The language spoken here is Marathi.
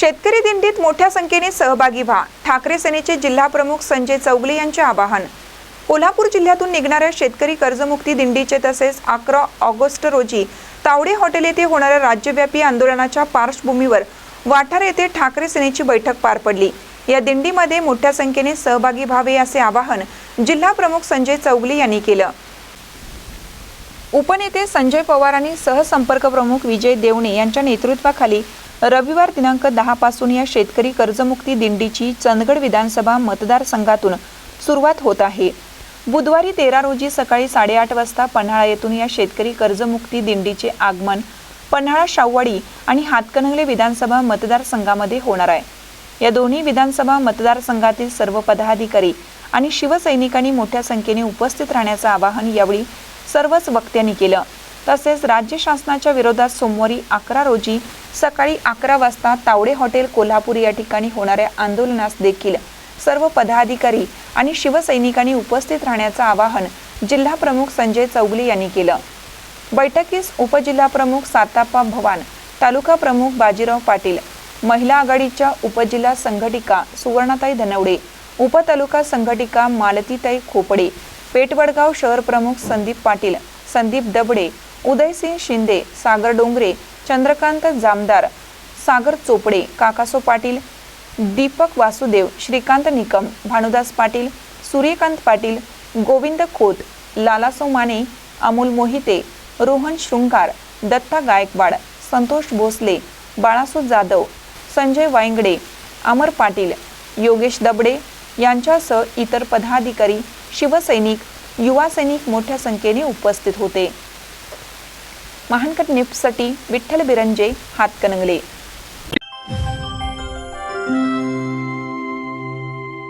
शेतकरी दिंडीत मोठ्या संख्येने सहभागी व्हा. ठाकरे सेनेचे जिल्हा प्रमुख संजय चौगले यांचे आवाहन. कोल्हापूर जिल्ह्यातून निघणाऱ्या शेतकरी कर्जमुक्ती दिंडीचे तसेच अकरा ऑगस्ट रोजी तावडे हॉटेल येथे होणाऱ्या राज्यव्यापी आंदोलनाच्या पार्श्वभूमीवर वाठार येथे ठाकरे सेनेची बैठक पार पडली. या दिंडीमध्ये मोठ्या संख्येने सहभागी व्हावे असे आवाहन जिल्हा प्रमुख संजय चौगले यांनी केलं. उपनेते संजय पवार आणि सहसंपर्क प्रमुख विजय देवणे यांच्या नेतृत्वाखाली रविवार दिनांक दहा पासून या शेतकरी कर्जमुक्ती दिंडीची चंदगड विधानसभा मतदारसंघातून सुरुवात होत आहे. बुधवारी तेरा रोजी सकाळी साडेआठ वाजता पन्हाळा येथून या शेतकरी कर्जमुक्ती दिंडीचे आगमन पन्हाळा शाववाडी आणि हातकणंगले विधानसभा मतदारसंघामध्ये होणार आहे. या दोन्ही विधानसभा मतदारसंघातील सर्व पदाधिकारी आणि शिवसैनिकांनी मोठ्या संख्येने उपस्थित राहण्याचं आवाहन यावेळी सर्वच वक्त्यांनी केलं. तसेच राज्य शासनाच्या विरोधात सोमवारी अकरा रोजी सकाळी अकरा वाजता तावडे हॉटेल कोल्हापूर या ठिकाणी होणाऱ्या आंदोलनास देखील सर्व पदाधिकारी आणि शिवसैनिकांनी उपस्थित राहण्याचं आवाहन जिल्हा प्रमुख संजय चौगले यांनी केलं. बैठकीस उपजिल्हा प्रमुख सातापा भवान तालुका प्रमुख बाजीराव पाटील महिला आघाडीच्या उपजिल्हा संघटिका सुवर्णाताई धनवडे उपतालुका संघटिका मालतीताई खोपडे पेटवडगाव शहर प्रमुख संदीप पाटील संदीप दबडे उदयसिंग शिंदे सागर डोंगरे चंद्रकांत जामदार सागर चोपडे काकासो पाटील दीपक वासुदेव श्रीकांत निकम भानुदास पाटील सूर्यकांत पाटील गोविंद खोत लालासो माने अमोल मोहिते रोहन शृंगार दत्ता गायकवाड संतोष भोसले बाळासो जाधव संजय वायंगडे अमर पाटील योगेश दबडे यांच्यासह इतर पदाधिकारी शिवसैनिक युवा सैनिक मोठ्या संख्येने उपस्थित होते. महानकट निप्ससाठी विठ्ठल बिरंजे हातकणंगले